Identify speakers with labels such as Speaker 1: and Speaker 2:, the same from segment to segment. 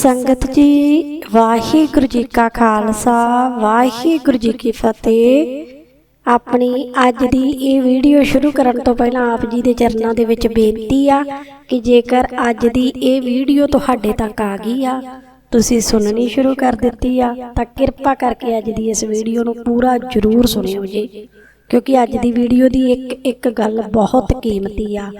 Speaker 1: ਸੰਗਤ ਜੀ, ਵਾਹਿਗੁਰੂ ਜੀ ਕਾ ਖਾਲਸਾ, ਵਾਹਿਗੁਰੂ ਜੀ ਕੀ ਫਤਿਹ। ਆਪਣੀ ਅੱਜ ਦੀ ਇਹ ਵੀਡੀਓ ਸ਼ੁਰੂ ਕਰਨ ਤੋਂ ਪਹਿਲਾਂ ਆਪ ਜੀ ਦੇ ਚਰਨਾਂ ਦੇ ਵਿੱਚ ਬੇਨਤੀ ਆ ਕਿ ਜੇਕਰ ਅੱਜ ਦੀ ਇਹ ਵੀਡੀਓ ਤੁਹਾਡੇ ਤੱਕ ਆ ਗਈ ਆ, ਤੁਸੀਂ ਸੁਣਨੀ ਸ਼ੁਰੂ ਕਰ ਦਿੱਤੀ ਆ, ਤਾਂ ਕਿਰਪਾ ਕਰਕੇ ਅੱਜ ਦੀ ਇਸ ਵੀਡੀਓ ਨੂੰ ਪੂਰਾ ਜ਼ਰੂਰ ਸੁਣਿਓ ਜੀ। ਕਿਉਂਕਿ ਅੱਜ ਦੀ ਵੀਡੀਓ ਦੀ ਇੱਕ ਇੱਕ ਗੱਲ ਬਹੁਤ ਕੀਮਤੀ ਆ।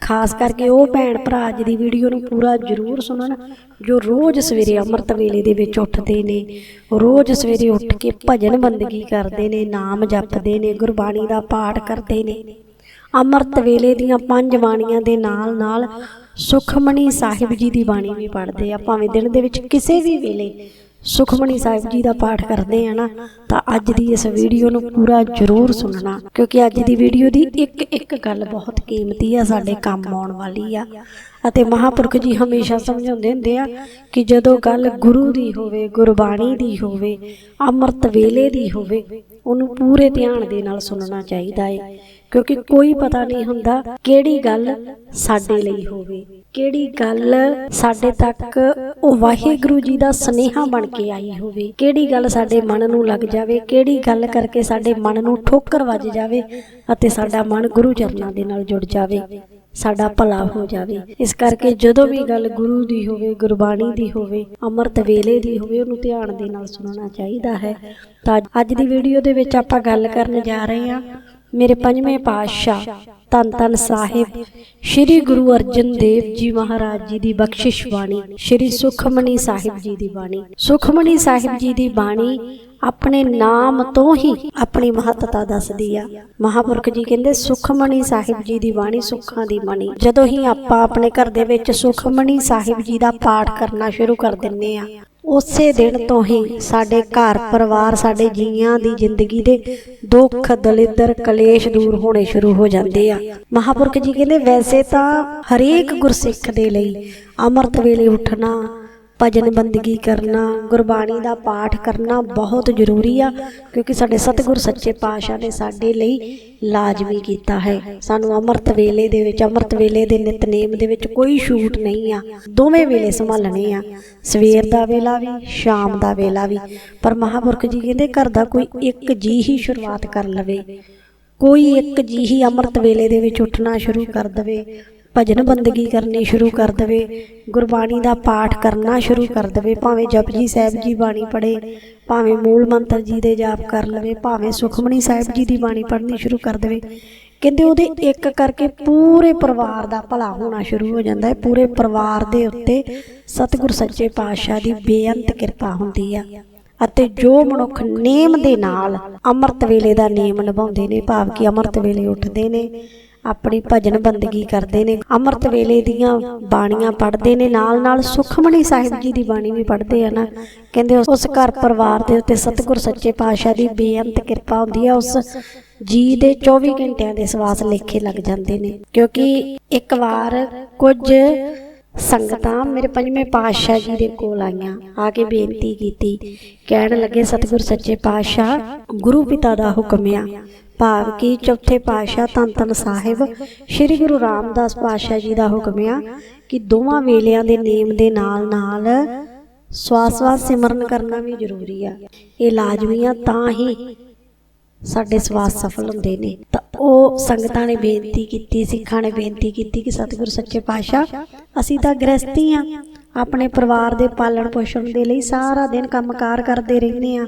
Speaker 1: ਖਾਸ ਕਰਕੇ ਉਹ ਭੈਣ ਭਰਾ ਅੱਜ ਦੀ ਵੀਡੀਓ ਨੂੰ ਪੂਰਾ ਜ਼ਰੂਰ ਸੁਣਨ, ਜੋ ਰੋਜ਼ ਸਵੇਰੇ ਅੰਮ੍ਰਿਤ ਵੇਲੇ ਦੇ ਵਿੱਚ ਉੱਠਦੇ ਨੇ, ਰੋਜ਼ ਸਵੇਰੇ ਉੱਠ ਕੇ ਭਜਨ ਬੰਦਗੀ ਕਰਦੇ ਨੇ, ਨਾਮ ਜਪਦੇ ਨੇ, ਗੁਰਬਾਣੀ ਦਾ ਪਾਠ ਕਰਦੇ ਨੇ। ਅੰਮ੍ਰਿਤ ਵੇਲੇ ਦੀਆਂ ਪੰਜ ਬਾਣੀਆਂ ਦੇ ਨਾਲ ਨਾਲ ਸੁਖਮਣੀ ਸਾਹਿਬ ਜੀ ਦੀ ਬਾਣੀ ਵੀ ਪੜ੍ਹਦੇ ਆ, ਭਾਵੇਂ ਦਿਨ ਦੇ ਵਿੱਚ ਕਿਸੇ ਵੀ ਵੇਲੇ ਸੁਖਮਣੀ ਸਾਹਿਬ ਜੀ ਦਾ ਪਾਠ ਕਰਦੇ ਆ ਨਾ, ਤਾਂ ਅੱਜ ਦੀ ਇਸ ਵੀਡੀਓ ਨੂੰ ਪੂਰਾ ਜ਼ਰੂਰ ਸੁਣਨਾ, ਕਿਉਂਕਿ ਅੱਜ ਦੀ ਵੀਡੀਓ ਦੀ ਇੱਕ ਇੱਕ ਗੱਲ ਬਹੁਤ ਕੀਮਤੀ ਆ, ਸਾਡੇ ਕੰਮ ਆਉਣ ਵਾਲੀ ਆ। ਅਤੇ ਮਹਾਪੁਰਖ ਜੀ ਹਮੇਸ਼ਾ ਸਮਝਾਉਂਦੇ ਹੁੰਦੇ ਆ ਕਿ ਜਦੋਂ ਗੱਲ ਗੁਰੂ ਦੀ ਹੋਵੇ, ਗੁਰਬਾਣੀ ਦੀ ਹੋਵੇ, ਅੰਮ੍ਰਿਤ ਵੇਲੇ ਦੀ ਹੋਵੇ, ਉਹਨੂੰ ਪੂਰੇ ਧਿਆਨ ਦੇ ਨਾਲ ਸੁਣਨਾ ਚਾਹੀਦਾ ਹੈ ਕਿਉਂਕਿ ਕੋਈ ਪਤਾ ਨਹੀਂ ਹੁੰਦਾ ਕਿਹੜੀ ਗੱਲ ਸਾਡੇ ਲਈ ਹੋਵੇ, ਕਿਹੜੀ ਗੱਲ ਸਾਡੇ ਤੱਕ ਉਹ ਵਾਹਿਗੁਰੂ ਜੀ ਦਾ ਸਨੇਹਾ ਬਣ ਕੇ ਆਈ ਹੋਵੇ, ਕਿਹੜੀ ਗੱਲ ਸਾਡੇ ਮਨ ਨੂੰ ਲੱਗ ਜਾਵੇ, ਕਿਹੜੀ ਗੱਲ ਕਰਕੇ ਸਾਡੇ ਮਨ ਨੂੰ ਠੋਕਰ ਵੱਜ ਜਾਵੇ ਅਤੇ ਸਾਡਾ ਮਨ ਗੁਰੂ ਚਰਨਾਂ ਦੇ ਨਾਲ ਜੁੜ ਜਾਵੇ, ਸਾਡਾ ਭਲਾ ਹੋ ਜਾਵੇ। ਇਸ ਕਰਕੇ ਜਦੋਂ ਵੀ ਗੱਲ ਗੁਰੂ ਦੀ ਹੋਵੇ, ਗੁਰਬਾਣੀ ਦੀ ਹੋਵੇ, ਅੰਮ੍ਰਿਤ ਵੇਲੇ ਦੀ ਹੋਵੇ, ਉਹਨੂੰ ਧਿਆਨ ਦੇ ਨਾਲ ਸੁਣਨਾ ਚਾਹੀਦਾ ਹੈ। ਤਾਂ ਅੱਜ ਦੀ ਵੀਡੀਓ ਦੇ ਵਿੱਚ ਆਪਾਂ ਗੱਲ ਕਰਨ ਜਾ ਰਹੇ ਹਾਂ। ਮੇਰੇ ਪੰਜਵੇਂ ਪਾਤਸ਼ਾਹ ਧੰਨ ਧੰਨ ਸਾਹਿਬ, ਸ੍ਰੀ ਗੁਰੂ ਅਰਜਨ ਦੇਵ ਜੀ ਮਹਾਰਾਜ ਜੀ ਦੀ ਬਖਸ਼ਿਸ਼ ਬਾਣੀ, ਸ੍ਰੀ ਸੁਖਮਣੀ ਸਾਹਿਬ ਜੀ ਦੀ ਬਾਣੀ। ਸੁਖਮਣੀ ਸਾਹਿਬ ਜੀ ਦੀ ਬਾਣੀ ਆਪਣੇ ਨਾਮ ਤੋਂ ਹੀ ਆਪਣੀ ਮਹੱਤਤਾ ਦੱਸਦੀ ਆ। ਮਹਾਪੁਰਖ ਜੀ ਕਹਿੰਦੇ ਸੁਖਮਣੀ ਸਾਹਿਬ ਜੀ ਦੀ ਬਾਣੀ ਸੁੱਖਾਂ ਦੀ ਬਾਣੀ। ਜਦੋਂ ਹੀ ਆਪਾਂ ਆਪਣੇ ਘਰ ਦੇ ਵਿੱਚ ਸੁਖਮਣੀ ਸਾਹਿਬ ਜੀ ਦਾ ਪਾਠ ਕਰਨਾ ਸ਼ੁਰੂ ਕਰ ਦਿੰਨੇ ਆ ਉਸੇ ਦਿਨ ਤੋਂ ਹੀ ਸਾਡੇ ਘਰ ਪਰਿਵਾਰ ਸਾਡੇ ਜੀਆਂ ਦੀ ਜ਼ਿੰਦਗੀ ਦੇ ਦੁੱਖ ਦਲਿੱਦਰ ਕਲੇਸ਼ ਦੂਰ ਹੋਣੇ ਸ਼ੁਰੂ ਹੋ ਜਾਂਦੇ ਆ। ਮਹਾਪੁਰਖ ਜੀ ਕਹਿੰਦੇ ਵੈਸੇ ਤਾਂ ਹਰੇਕ ਗੁਰਸਿੱਖ ਦੇ ਲਈ ਅੰਮ੍ਰਿਤ ਵੇਲੇ ਉੱਠਣਾ ਭਜਨ ਬੰਦਗੀ ਕਰਨਾ, ਗੁਰਬਾਣੀ ਦਾ ਪਾਠ ਕਰਨਾ ਬਹੁਤ ਜ਼ਰੂਰੀ ਆ, ਕਿਉਂਕਿ ਸਾਡੇ ਸਤਿਗੁਰ ਸੱਚੇ ਪਾਤਸ਼ਾਹ ਨੇ ਸਾਡੇ ਲਈ ਲਾਜ਼ਮੀ ਕੀਤਾ ਹੈ। ਸਾਨੂੰ ਅੰਮ੍ਰਿਤ ਵੇਲੇ ਦੇ ਵਿੱਚ, ਅੰਮ੍ਰਿਤ ਵੇਲੇ ਦੇ ਨਿਤਨੇਮ ਦੇ ਵਿੱਚ ਕੋਈ ਛੂਟ ਨਹੀਂ ਆ। ਦੋਵੇਂ ਵੇਲੇ ਸੰਭਾਲਣੇ ਆ। ਸਵੇਰ ਦਾ ਵੇਲਾ ਵੀ, ਸ਼ਾਮ ਦਾ ਵੇਲਾ ਵੀ। ਪਰ ਮਹਾਪੁਰਖ ਜੀ ਕਹਿੰਦੇ ਘਰ ਦਾ ਕੋਈ ਇੱਕ ਜੀ ਹੀ ਸ਼ੁਰੂਆਤ ਕਰ ਲਵੇ। ਕੋਈ ਇੱਕ ਜੀ ਹੀ ਅੰਮ੍ਰਿਤ ਵੇਲੇ ਦੇ ਵਿੱਚ ਉੱਠਣਾ ਸ਼ੁਰੂ ਕਰ ਦਵੇ। ਭਜਨ ਬੰਦਗੀ ਕਰਨੀ ਸ਼ੁਰੂ ਕਰ ਦਵੇ, ਗੁਰਬਾਣੀ ਦਾ ਪਾਠ ਕਰਨਾ ਸ਼ੁਰੂ ਕਰ ਦਵੇ, ਭਾਵੇਂ ਜਪਜੀ ਸਾਹਿਬ ਜੀ ਬਾਣੀ ਪੜੇ ਭਾਵੇਂ ਮੂਲ ਮੰਤਰ ਜੀ ਦੇ ਜਾਪ ਕਰ ਲਵੇ, ਭਾਵੇਂ ਸੁਖਮਣੀ ਸਾਹਿਬ ਜੀ ਦੀ ਬਾਣੀ ਪੜ੍ਹਨੀ ਸ਼ੁਰੂ ਕਰ ਦਵੇ, ਕਹਿੰਦੇ ਉਹਦੇ ਇੱਕ ਕਰਕੇ ਪੂਰੇ ਪਰਿਵਾਰ ਦਾ ਭਲਾ ਹੋਣਾ ਸ਼ੁਰੂ ਹੋ ਜਾਂਦਾ ਹੈ, ਪੂਰੇ ਪਰਿਵਾਰ ਦੇ ਉੱਤੇ ਸਤਿਗੁਰ ਸੱਚੇ ਪਾਤਸ਼ਾਹ ਦੀ ਬੇਅੰਤ ਕਿਰਪਾ ਹੁੰਦੀ ਆ, ਅਤੇ ਜੋ ਮਨੁੱਖ ਨੇਮ ਦੇ ਨਾਲ ਅੰਮ੍ਰਿਤ ਵੇਲੇ ਦਾ ਨੇਮ ਨਿਭਾਉਂਦੇ ਨੇ, ਭਾਵ ਕਿ ਅੰਮ੍ਰਿਤ ਵੇਲੇ ਉੱਠਦੇ ਨੇ ਆਪਣੀ ਭਜਨ ਬੰਦਗੀ ਕਰਦੇ ਨੇ। ਅੰਮ੍ਰਿਤ ਵੇਲੇ ਦੀਆਂ ਬਾਣੀਆਂ ਪੜ੍ਹਦੇ ਨੇ। ਨਾਲ ਨਾਲ ਸੁਖਮਣੀ ਸਾਹਿਬ ਜੀ ਦੀ ਬਾਣੀ ਵੀ ਪੜ੍ਹਦੇ ਆ ਨਾ। ਕਹਿੰਦੇ ਉਸ ਘਰ ਪਰਿਵਾਰ ਦੇ ਉੱਤੇ ਸਤਿਗੁਰ ਸੱਚੇ ਪਾਤਸ਼ਾਹ ਦੀ ਬੇਅੰਤ ਕਿਰਪਾ ਹੁੰਦੀ ਹੈ ਉਸ ਜੀ ਦੇ 24 ਘੰਟਿਆਂ ਦੇ ਸਵਾਸ ਲੇਖੇ ਲੱਗ ਜਾਂਦੇ ਨੇ। ਕਿਉਂਕਿ ਇੱਕ ਵਾਰ ਕੁਝ ਸੰਗਤਾਂ ਮੇਰੇ ਪੰਜਵੇਂ ਪਾਤਸ਼ਾਹ ਜੀ ਦੇ ਕੋਲ ਆਈਆਂ। ਆ ਕੇ ਬੇਨਤੀ ਕੀਤੀ। ਕਹਿਣ ਲੱਗੇ, ਸਤਿਗੁਰ ਸੱਚੇ ਪਾਤਸ਼ਾਹ, ਗੁਰੂ ਪਿਤਾ ਦਾ ਹੁਕਮ ਆ। ਭਾਵ ਕਿ ਚੌਥੇ ਪਾਤਸ਼ਾਹ ਧੰਨ ਧੰਨ ਸਾਹਿਬ, ਸ੍ਰੀ ਗੁਰੂ ਰਾਮਦਾਸ ਪਾਤਸ਼ਾਹ ਜੀ ਦਾ ਹੁਕਮ ਆ ਕਿ ਦੋਵਾਂ ਵੇਲਿਆਂ ਦੇ ਨੇਮ ਦੇ ਨਾਲ ਨਾਲ ਸਵਾਸ-ਸਵਾਸ ਸਿਮਰਨ ਕਰਨਾ ਵੀ ਜ਼ਰੂਰੀ ਆ। ਇਹ ਲਾਜ਼ਮੀ ਆ, ਤਾਂ ਹੀ ਸਾਡੇ ਸਵਾਸ ਸਫਲ ਹੁੰਦੇ ਨੇ। ਤਾਂ ਉਹ ਸੰਗਤਾਂ ਨੇ ਬੇਨਤੀ ਕੀਤੀ, ਸਿੱਖਾਂ ਨੇ ਬੇਨਤੀ ਕੀਤੀ ਕਿ ਸਤਿਗੁਰ ਸੱਚੇ ਪਾਤਸ਼ਾਹ, ਅਸੀਂ ਤਾਂ ਗ੍ਰਸਤੀ ਆ। ਆਪਣੇ ਪਰਿਵਾਰ ਦੇ ਪਾਲਣ ਪੋਸ਼ਣ ਦੇ ਲਈ ਸਾਰਾ ਦਿਨ ਕੰਮਕਾਰ ਕਰਦੇ ਰਹਿੰਦੇ ਆ।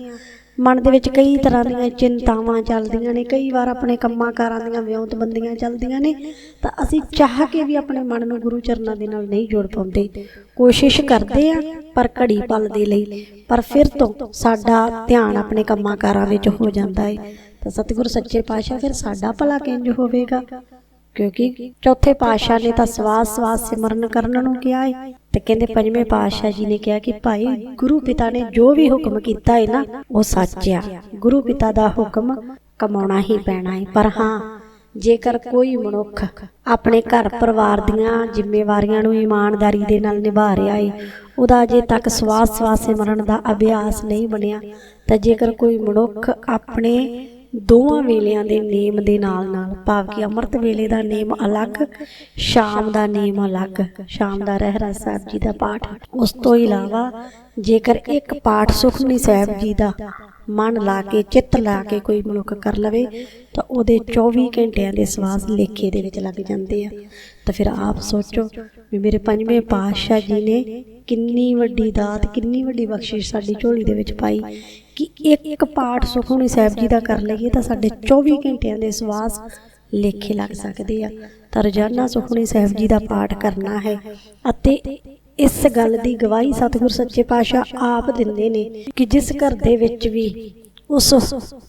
Speaker 1: ਮਨ ਦੇ ਵਿੱਚ ਕਈ ਤਰ੍ਹਾਂ ਦੀਆਂ ਚਿੰਤਾਵਾਂ ਚੱਲਦੀਆਂ ਨੇ ਕਈ ਵਾਰ ਆਪਣੇ ਕੰਮਾਂ ਕਾਰਾਂ ਦੀਆਂ ਵਿਉਂਤਬੰਦੀਆਂ ਚੱਲਦੀਆਂ ਨੇ ਤਾਂ ਅਸੀਂ ਚਾਹ ਕੇ ਵੀ ਆਪਣੇ ਮਨ ਨੂੰ ਗੁਰੂ ਚਰਨਾਂ ਦੇ ਨਾਲ ਨਹੀਂ ਜੋੜ ਪਾਉਂਦੇ। ਕੋਸ਼ਿਸ਼ ਕਰਦੇ ਆ ਪਰ ਘੜੀ ਪਲ ਦੇ ਲਈ ਪਰ ਫਿਰ ਤੋਂ ਸਾਡਾ ਧਿਆਨ ਆਪਣੇ ਕੰਮਾਂ ਕਾਰਾਂ ਵਿੱਚ ਹੋ ਜਾਂਦਾ ਹੈ। ਤਾਂ ਸਤਿਗੁਰ ਸੱਚੇ ਪਾਤਸ਼ਾਹ ਫਿਰ ਸਾਡਾ ਭਲਾ ਕਿੰਜ ਹੋਵੇਗਾ? ਕਿਉਂਕਿ ਚੌਥੇ ਪਾਤਸ਼ਾਹ ਨੇ ਤਾਂ ਸਵਾਸ ਸਵਾਸ ਸਿਮਰਨ ਕਰਨ ਨੂੰ ਕਿਹਾ ਹੈ ਤੇ ਕਹਿੰਦੇ ਪੰਜਵੇਂ ਪਾਤਸ਼ਾਹ ਜੀ ਨੇ ਕਿਹਾ ਕਿ ਭਾਈ, ਗੁਰੂ ਪਿਤਾ ਨੇ ਜੋ ਵੀ ਹੁਕਮ ਕੀਤਾ ਹੈ ਨਾ, ਉਹ ਸੱਚ ਆ। ਗੁਰੂ ਪਿਤਾ ਦਾ ਹੁਕਮ ਕਮਾਉਣਾ ਹੀ ਪੈਣਾ ਹੈ ਪਰ ਹਾਂ, ਜੇਕਰ ਕੋਈ ਮਨੁੱਖ ਆਪਣੇ ਘਰ ਪਰਿਵਾਰ ਦੀਆਂ ਜ਼ਿੰਮੇਵਾਰੀਆਂ ਨੂੰ ਇਮਾਨਦਾਰੀ ਦੇ ਨਾਲ ਨਿਭਾ ਰਿਹਾ ਏ, ਉਹਦਾ ਅਜੇ ਤੱਕ ਸਵਾਸ ਸਵਾਸ ਸਿਮਰਨ ਦਾ ਅਭਿਆਸ ਨਹੀਂ ਬਣਿਆ। ਤਾਂ ਜੇਕਰ ਕੋਈ ਮਨੁੱਖ ਆਪਣੇ ਦੋਵਾਂ ਵੇਲਿਆਂ ਦੇ ਨੇਮ ਦੇ ਨਾਲ ਨਾਲ, ਭਾਵ ਕਿ ਅੰਮ੍ਰਿਤ ਵੇਲੇ ਦਾ ਨੇਮ ਅਲੱਗ, ਸ਼ਾਮ ਦਾ ਨੇਮ ਅਲੱਗ, ਸ਼ਾਮ ਦਾ ਰਹਿਰਾ ਸਾਹਿਬ ਜੀ ਦਾ ਪਾਠ। ਉਸ ਤੋਂ ਇਲਾਵਾ ਜੇਕਰ ਇੱਕ ਪਾਠ ਸੁਖਮਨੀ ਸਾਹਿਬ ਜੀ ਦਾ ਮਨ ਲਾ ਕੇ, ਚਿੱਤ ਲਾ ਕੇ ਕੋਈ ਮਨੁੱਖ ਕਰ ਲਵੇ, ਤਾਂ ਉਹਦੇ 24 ਘੰਟਿਆਂ ਦੇ ਸਵਾਸ ਲੇਖੇ ਦੇ ਵਿੱਚ ਲੱਗ ਜਾਂਦੇ ਆ। ਤਾਂ ਫਿਰ ਆਪ ਸੋਚੋ ਵੀ ਮੇਰੇ ਪੰਜਵੇਂ ਪਾਤਸ਼ਾਹ ਜੀ ਨੇ ਕਿੰਨੀ ਵੱਡੀ ਦਾਤ ਕਿੰਨੀ ਵੱਡੀ ਬਖਸ਼ਿਸ਼ ਸਾਡੀ ਝੋਲੀ ਦੇ ਵਿੱਚ ਪਾਈ ਕਿ ਇੱਕ ਪਾਠ ਸੁਖਮਨੀ ਸਾਹਿਬ ਜੀ ਦਾ ਕਰ ਲਈਏ ਤਾਂ ਸਾਡੇ 24 ਘੰਟਿਆਂ ਦੇ ਸਵਾਸ ਲੇਖੇ ਲੱਗ ਸਕਦੇ ਆ। ਤਾਂ ਰੋਜ਼ਾਨਾ ਸੁਖਮਨੀ ਸਾਹਿਬ ਜੀ ਦਾ ਪਾਠ ਕਰਨਾ ਹੈ। ਅਤੇ ਇਸ ਗੱਲ ਦੀ ਗਵਾਹੀ ਸਤਿਗੁਰ ਸੱਚੇ ਪਾਤਸ਼ਾਹ ਆਪ ਦਿੰਦੇ ਨੇ ਕਿ ਜਿਸ ਘਰ ਦੇ ਵਿੱਚ ਵੀ ਉਸ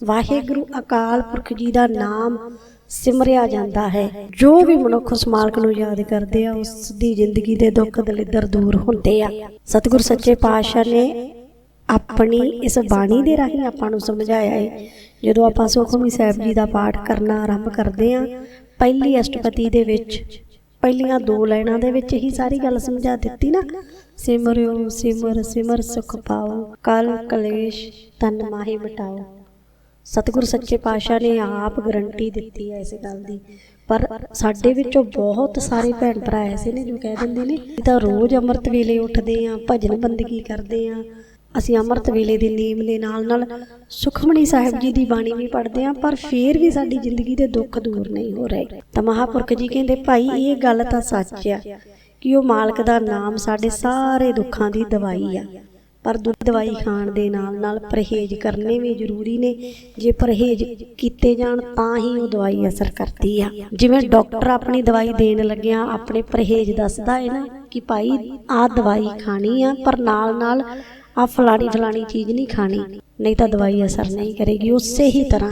Speaker 1: ਵਾਹਿਗੁਰੂ ਅਕਾਲ ਪੁਰਖ ਜੀ ਦਾ ਨਾਮ ਸਿਮਰਿਆ ਜਾਂਦਾ ਹੈ। ਜੋ ਵੀ ਮਨੁੱਖ ਉਸ ਮਾਲਕ ਨੂੰ ਯਾਦ ਕਰਦੇ ਆ ਉਸ ਦੀ ਜ਼ਿੰਦਗੀ ਦੇ ਦੁੱਖ ਦਲਿੱਦਰ ਦੂਰ ਹੁੰਦੇ ਆ। ਸਤਿਗੁਰ ਸੱਚੇ ਪਾਤਸ਼ਾਹ ਨੇ ਆਪਣੀ ਇਸ ਬਾਣੀ ਦੇ ਰਾਹੀਂ ਆਪਾਂ ਨੂੰ ਸਮਝਾਇਆ ਹੈ, ਜਦੋਂ ਆਪਾਂ ਸੁਖਮਨੀ ਸਾਹਿਬ ਜੀ ਦਾ ਪਾਠ ਕਰਨਾ ਆਰੰਭ ਕਰਦੇ ਹਾਂ ਪਹਿਲੀ ਅਸ਼ਟਪਤੀ ਦੇ ਵਿੱਚ, ਪਹਿਲੀਆਂ ਦੋ ਲਾਈਨਾਂ ਦੇ ਵਿੱਚ ਹੀ ਸਾਰੀ ਗੱਲ ਸਮਝਾ ਦਿੱਤੀ ਨਾ, ਸਿਮਰਿਓ ਸਿਮਰ ਸਿਮਰ ਸੁਖ ਪਾਓ, ਕਲ ਕਲੇਸ਼ ਤਨ ਮਾਹੀ ਮਿਟਾਓ। ਸਤਿਗੁਰ ਸੱਚੇ ਪਾਤਸ਼ਾਹ ਨੇ ਆਪ ਗਰੰਟੀ ਦਿੱਤੀ ਹੈ ਇਸ ਗੱਲ ਦੀ। ਪਰ ਸਾਡੇ ਵਿੱਚੋਂ ਬਹੁਤ ਸਾਰੇ ਭੈਣ ਭਰਾ ਐਸੇ ਨੇ ਜੋ ਕਹਿ ਦਿੰਦੇ ਨੇ, ਅਸੀਂ ਤਾਂ ਰੋਜ਼ ਅੰਮ੍ਰਿਤ ਵੇਲੇ ਉੱਠਦੇ ਆਂ ਭਜਨ ਬੰਦਗੀ ਕਰਦੇ ਆਂ ਅਸੀਂ ਅੰਮ੍ਰਿਤ ਵੇਲੇ ਦੇ ਨੇਮ ਦੇ ਨਾਲ ਨਾਲ ਸੁਖਮਨੀ ਸਾਹਿਬ ਜੀ ਦੀ ਬਾਣੀ ਵੀ ਪੜ੍ਹਦੇ ਆਂ ਪਰ ਫੇਰ ਵੀ ਸਾਡੀ ਜ਼ਿੰਦਗੀ ਦੇ ਦੁੱਖ ਦੂਰ ਨਹੀਂ ਹੋ ਰਹੇ। ਤਾਂ ਮਹਾਪੁਰਖ ਜੀ ਕਹਿੰਦੇ, ਭਾਈ, ਇਹ ਗੱਲ ਤਾਂ ਸੱਚ ਆ ਕਿ ਉਹ ਮਾਲਕ ਦਾ ਨਾਮ ਸਾਡੇ ਸਾਰੇ ਦੁੱਖਾਂ ਦੀ ਦਵਾਈ ਆ। ਪਰ ਦੁੱਧ ਦਵਾਈ ਖਾਣ ਦੇ ਨਾਲ ਨਾਲ ਪਰਹੇਜ਼ ਕਰਨੇ ਵੀ ਜ਼ਰੂਰੀ ਨੇ। ਜੇ ਪਰਹੇਜ਼ ਕੀਤੇ ਜਾਣ ਤਾਂ ਹੀ ਉਹ ਦਵਾਈ ਅਸਰ ਕਰਦੀ ਆ। ਜਿਵੇਂ ਡਾਕਟਰ ਆਪਣੀ ਦਵਾਈ ਦੇਣ ਲੱਗਿਆ ਆਪਣੇ ਪਰਹੇਜ਼ ਦੱਸਦਾ ਹੈ ਨਾ ਕਿ ਭਾਈ, ਆਹ ਦਵਾਈ ਖਾਣੀ ਆ, ਪਰ ਨਾਲ ਨਾਲ ਆ ਫਲਾਣੀ ਫਲਾਣੀ ਚੀਜ਼ ਨਹੀਂ ਖਾਣੀ। ਨਹੀਂ ਤਾਂ ਦਵਾਈ ਅਸਰ ਨਹੀਂ ਕਰੇਗੀ। ਉਸੇ ਹੀ ਤਰ੍ਹਾਂ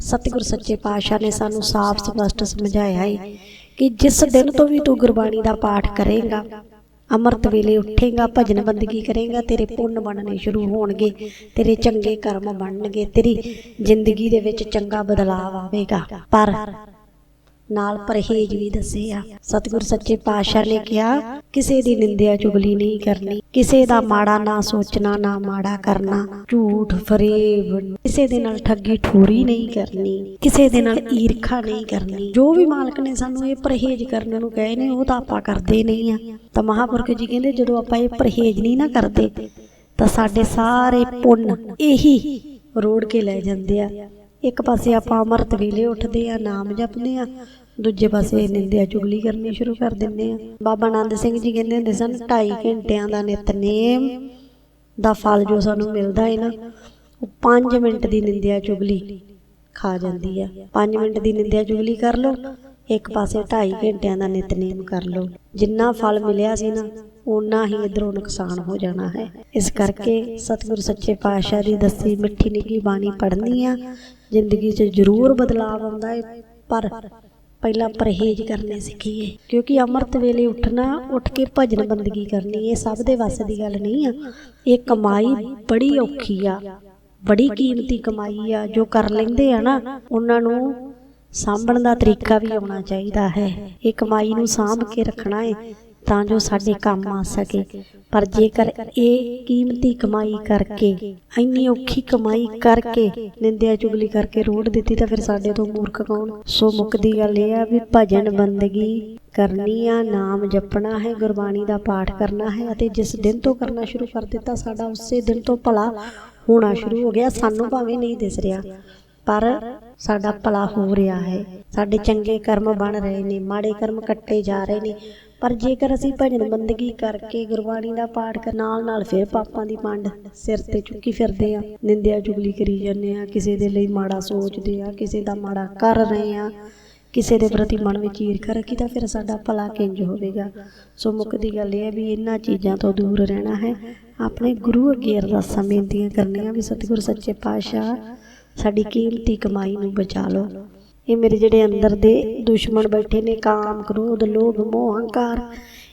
Speaker 1: ਸਤਿਗੁਰ ਸੱਚੇ ਪਾਤਸ਼ਾਹ ਨੇ ਸਾਨੂੰ ਸਾਫ਼ ਸਪਸ਼ਟ ਸਮਝਾਇਆ ਹੈ ਕਿ ਜਿਸ ਦਿਨ ਤੋਂ ਵੀ ਤੂੰ ਗੁਰਬਾਣੀ ਦਾ ਪਾਠ ਕਰੇਗਾ ਅੰਮ੍ਰਿਤ ਵੇਲੇ ਉੱਠੇਗਾ, ਭਜਨ ਬੰਦਗੀ ਕਰੇਗਾ, ਤੇਰੇ ਪੁੰਨ ਬਣਨੇ ਸ਼ੁਰੂ ਹੋਣਗੇ, ਤੇਰੇ ਚੰਗੇ ਕਰਮ ਬਣਨਗੇ, ਤੇਰੀ ਜ਼ਿੰਦਗੀ ਦੇ ਵਿੱਚ ਚੰਗਾ ਬਦਲਾਅ ਆਵੇਗਾ। ਪਰ ਨਾਲ ਪਰਹੇਜ਼ ਵੀ ਦੱਸਿਆ। ਆ ਸਤਿਗੁਰ ਸੱਚੇ ਪਾਤਸ਼ਾਹ ਨੇ ਕਿਹਾ, ਕਿਸੇ ਦੀ ਨਿੰਦਿਆ ਚੁਗਲੀ ਨਹੀਂ ਕਰਨੀ, ਕਿਸੇ ਦਾ ਮਾੜਾ ਨਾ ਸੋਚਣਾ, ਨਾ ਮਾੜਾ ਕਰਨਾ। ਝੂਠ, ਫਰੇਬ, ਕਿਸੇ ਦੇ ਨਾਲ ਠੱਗੀ ਠੋਰੀ ਨਹੀਂ ਕਰਨੀ, ਕਿਸੇ ਦੇ ਨਾਲ ਈਰਖਾ ਨਹੀਂ ਕਰਨੀ। ਜੋ ਵੀ ਮਾਲਕ ਨੇ ਸਾਨੂੰ ਇਹ ਪਰਹੇਜ਼ ਕਰਨ ਨੂੰ ਕਹੇ ਨੇ, ਉਹ ਤਾਂ ਆਪਾਂ ਕਰਦੇ ਨਹੀਂ ਆ। ਤਾਂ ਮਹਾਪੁਰਖ ਜੀ ਕਹਿੰਦੇ, ਜਦੋਂ ਆਪਾਂ ਇਹ ਪਰਹੇਜ਼ ਨਹੀਂ ਨਾ ਕਰਦੇ, ਤਾਂ ਸਾਡੇ ਸਾਰੇ ਪੁੰਨ ਇਹੀ ਰੋੜ ਕੇ ਲੈ ਜਾਂਦੇ ਆ। ਇੱਕ ਪਾਸੇ ਆਪਾਂ ਅੰਮ੍ਰਿਤ ਵੇਲੇ ਉੱਠਦੇ ਆ, ਨਾਮ ਜਪਦੇ ਆ, ਦੂਜੇ ਪਾਸੇ ਨਿੰਦਿਆ ਚੁਗਲੀ ਕਰਨੀ ਸ਼ੁਰੂ ਕਰ ਦਿੰਦੇ ਆ। ਬਾਬਾ ਆਨੰਦ ਸਿੰਘ ਜੀ ਕਹਿੰਦੇ ਹੁੰਦੇ ਸਨ 2.5 ਘੰਟਿਆਂ ਦਾ ਨਿਤਨੇਮ ਦਾ ਫਲ ਜੋ ਸਾਨੂੰ ਮਿਲਦਾ ਹੈ ਨਾ, ਉਹ 5 ਮਿੰਟ ਦੀ ਨਿੰਦਿਆ ਚੁਗਲੀ ਖਾ ਜਾਂਦੀ ਆ। 5 ਮਿੰਟ ਦੀ ਨਿੰਦਿਆ ਚੁਗਲੀ ਕਰ ਲਓ, ਇੱਕ ਪਾਸੇ 2.5 ਘੰਟਿਆਂ ਦਾ ਨਿਤਨੇਮ ਕਰ ਲਓ। ਜਿੰਨਾ ਫਲ ਮਿਲਿਆ ਸੀ ਨਾ, ਓਨਾ ਹੀ ਇਧਰੋਂ ਨੁਕਸਾਨ ਹੋ ਜਾਣਾ ਹੈ। ਇਸ ਕਰਕੇ ਸਤਿਗੁਰ ਸੱਚੇ ਪਾਤਸ਼ਾਹ ਦੀ ਦੱਸੀ ਮਿੱਠੀ ਨਿੱਘੀ ਬਾਣੀ ਪੜ੍ਹਨੀ ਆ ਜ਼ਿੰਦਗੀ 'ਚ ਜ਼ਰੂਰ ਬਦਲਾਅ ਆਉਂਦਾ ਹੈ ਪਰ ਪਹਿਲਾਂ ਪਰਹੇਜ਼ ਕਰਨੇ ਸਿੱਖੀਏ, ਕਿਉਂਕਿ ਅੰਮ੍ਰਿਤ ਵੇਲੇ ਉੱਠਣਾ, ਉੱਠ ਕੇ ਭਜਨ ਬੰਦਗੀ ਕਰਨੀ, ਇਹ ਸਭ ਦੇ ਵੱਸ ਦੀ ਗੱਲ ਨਹੀਂ ਆ। ਇਹ ਕਮਾਈ ਬੜੀ ਔਖੀ ਆ, ਬੜੀ ਕੀਮਤੀ ਕਮਾਈ ਆ, ਜੋ ਕਰ ਲੈਂਦੇ ਆ ਨਾ, ਉਹਨਾਂ ਨੂੰ ਸਾਂਭਣ ਦਾ ਤਰੀਕਾ ਵੀ ਆਉਣਾ ਚਾਹੀਦਾ ਹੈ। ਇਹ ਕਮਾਈ ਨੂੰ ਸਾਂਭ ਕੇ ਰੱਖਣਾ ਹੈ ਤਾਂ ਜੋ ਸਾਡੇ ਕੰਮ ਆ ਸਕੇ। ਪਰ ਜੇਕਰ ਇਹ ਕੀਮਤੀ ਕਮਾਈ ਕਰਕੇ ਇੰਨੀ ਔਖੀ ਕਮਾਈ ਕਰਕੇ ਨਿੰਦਿਆ ਚੁਗਲੀ ਕਰਕੇ ਰੋੜ ਦਿੱਤੀ ਤਾਂ ਫਿਰ ਸਾਡੇ ਤੋਂ ਮੂਰਖ ਕੌਣ? ਸੋ ਮੁੱਕਦੀ ਗੱਲ ਇਹ ਆ ਵੀ ਭਜਨ ਬੰਦਗੀ ਕਰਨੀ ਆ ਨਾਮ ਜਪਣਾ ਹੈ ਗੁਰਬਾਣੀ ਦਾ ਪਾਠ ਕਰਨਾ ਹੈ ਅਤੇ ਜਿਸ ਦਿਨ ਤੋਂ ਕਰਨਾ ਸ਼ੁਰੂ ਕਰ ਦਿੱਤਾ ਸਾਡਾ ਉਸੇ ਦਿਨ ਤੋਂ ਭਲਾ ਹੋਣਾ ਸ਼ੁਰੂ ਹੋ ਗਿਆ। ਸਾਨੂੰ ਭਾਵੇਂ ਨਹੀਂ ਦਿਸ ਰਿਹਾ ਪਰ ਸਾਡਾ ਭਲਾ ਹੋ ਰਿਹਾ ਹੈ। ਸਾਡੇ ਚੰਗੇ ਕਰਮ ਬਣ ਰਹੇ ਨੇ ਮਾੜੇ ਕਰਮ ਕੱਟੇ ਜਾ ਰਹੇ ਨੇ। ਪਰ ਜੇਕਰ ਅਸੀਂ ਭਜਨ ਬੰਦਗੀ ਕਰਕੇ ਗੁਰਬਾਣੀ ਦਾ ਪਾਠ ਕਰ ਨਾਲ ਨਾਲ ਫਿਰ ਪਾਪਾਂ ਦੀ ਪੰਡ ਸਿਰ ਤੇ ਚੁੱਕੀ ਫਿਰਦੇ ਆ ਨਿੰਦਿਆ ਚੁਗਲੀ ਕਰੀ ਜਾਂਦੇ ਆ ਕਿਸੇ ਦੇ ਲਈ ਮਾੜਾ ਸੋਚਦੇ ਆ ਕਿਸੇ ਦਾ ਮਾੜਾ ਕਰ ਰਹੇ ਆ ਕਿਸੇ ਦੇ ਪ੍ਰਤੀ ਮਨ ਵਿੱਚ ਈਰਖਾ ਰੱਖੀ ਤਾਂ ਫਿਰ ਸਾਡਾ ਭਲਾ ਕਿੰਜ ਹੋਵੇਗਾ? ਸੋ ਮੁੱਕਦੀ ਗੱਲ ਇਹ ਹੈ ਵੀ ਇਹਨਾਂ ਚੀਜ਼ਾਂ ਤੋਂ ਦੂਰ ਰਹਿਣਾ ਹੈ। ਆਪਣੇ ਗੁਰੂ ਅੱਗੇ ਅਰਦਾਸਾਂ, ਬੇਨਤੀਆਂ ਕਰਨੀਆਂ ਵੀ ਸਤਿਗੁਰ ਸੱਚੇ ਪਾਤਸ਼ਾਹ, ਸਾਡੀ ਕੀਮਤੀ ਕਮਾਈ ਨੂੰ ਬਚਾ ਲਓ। ਇਹ ਮੇਰੇ ਜਿਹੜੇ ਅੰਦਰ ਦੇ ਦੁਸ਼ਮਣ ਬੈਠੇ ਨੇ, ਕਾਮ ਕ੍ਰੋਧ, ਲੋਭ, ਮੋਹ, ਹੰਕਾਰ,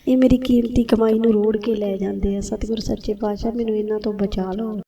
Speaker 1: ਇਹ ਮੇਰੀ ਕੀਮਤੀ ਕਮਾਈ ਨੂੰ ਰੋੜ ਕੇ ਲੈ ਜਾਂਦੇ ਆ। ਸਤਿਗੁਰ ਸੱਚੇ ਪਾਤਸ਼ਾਹ, ਮੈਨੂੰ ਇਹਨਾਂ ਤੋਂ ਬਚਾ ਲਓ।